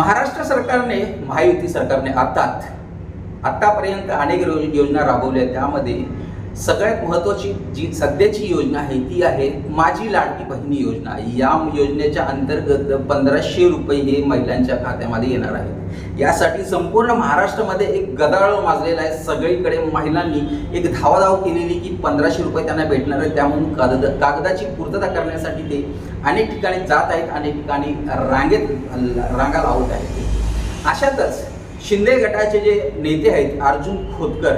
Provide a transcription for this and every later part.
महाराष्ट्र सरकारने महायुती सरकारने अर्थात आत्तापर्यंत अनेक योजना राबवल्या त्यामध्ये सगळ्यात महत्त्वाची जी सध्याची योजना आहे ती आहे माझी लाडकी बहिणी योजना. या योजनेच्या अंतर्गत पंधराशे रुपये हे महिलांच्या खात्यामध्ये येणार आहेत. यासाठी संपूर्ण महाराष्ट्रामध्ये एक गदाळ माजलेला आहे. सगळीकडे महिलांनी एक धावाधाव केलेली की पंधराशे रुपये त्यांना भेटणार आहे त्यामधून कागद कागदाची पूर्तता करण्यासाठी ते अनेक ठिकाणी जात आहेत अनेक ठिकाणी रांगेत रांगा लावत आहेत. अशातच शिंदे गटाचे जे नेते आहेत अर्जुन खोतकर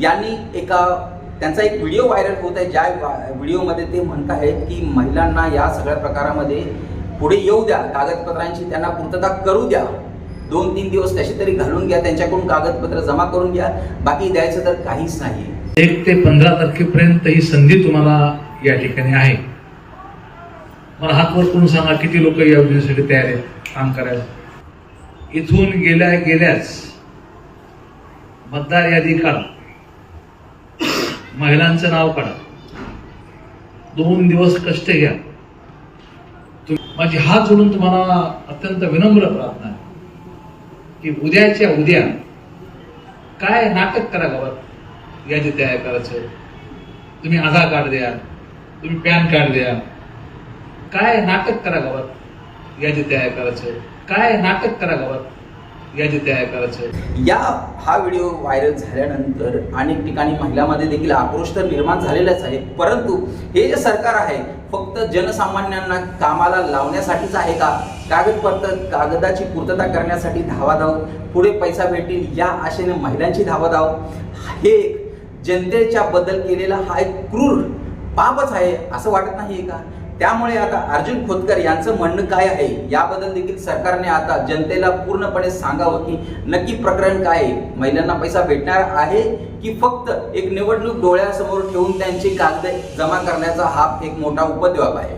यांनी एका त्यांचा एक व्हिडिओ व्हायरल होत आहे ज्या व्हिडिओमध्ये ते म्हणत आहेत की महिलांना या सगळ्या प्रकारामध्ये पुढे येऊ द्या कागदपत्रांची त्यांना पूर्तता करू द्या. दोन तीन दिवस कसे तरी घालून घ्या त्यांच्याकडून कागदपत्र जमा करून घ्या. बाकी द्यायचं तर काहीच नाही. एक ते पंधरा तारखेपर्यंत ही संधी तुम्हाला या ठिकाणी आहे. मला हात वर करून सांगा किती लोक या योजनेसाठी तयार आहेत काम करायला? इथून गेल्या गेल्याच मतदार यादी काढा. महिलांचं नाव काढा. दोन दिवस कष्ट घ्या. माझी हात जोडून तुम्हाला अत्यंत विनम्र प्रार्थना आहे. की उद्याच्या उद्या काय नाटक करा गावात यादी तयार करायचं. तुम्ही आधार कार्ड द्या. तुम्ही पॅन कार्ड द्या. काय नाटक करा गावात यादी तयार करायचं. काय नाटक करा गावात यादी तयार करायचं. या हा व्हिडिओ व्हायरल झाल्यानंतर अनेक ठिकाणी महिलांमध्ये देखील आक्रोश तर निर्माण झालेलाच आहे. परंतु हे जे सरकार आहे फक्त जनसामान्यांना कामाला लावण्यासाठीच आहे का? कागदपत्र कागदाची पूर्तता करण्यासाठी धावाधाव पुढे पैसा भेटेल या आशेने महिलांची धावाधाव हे जनतेच्या बदल केलेला हा एक क्रूर पापच आहे असं वाटत नाही का? त्यामुळे आता अर्जुन खोतकर यांचं म्हणणं काय आहे? याबद्दल देखील सरकारने आता जनतेला पूर्णपणे सांगावं की नक्की प्रकरण काय आहे? महिलांना पैसा भेटणार आहे की फक्त एक निवडणूक डोळ्यासमोर ठेवून त्यांची कागद जमा करण्याचा हा एक मोठा उपद्व्याप आहे?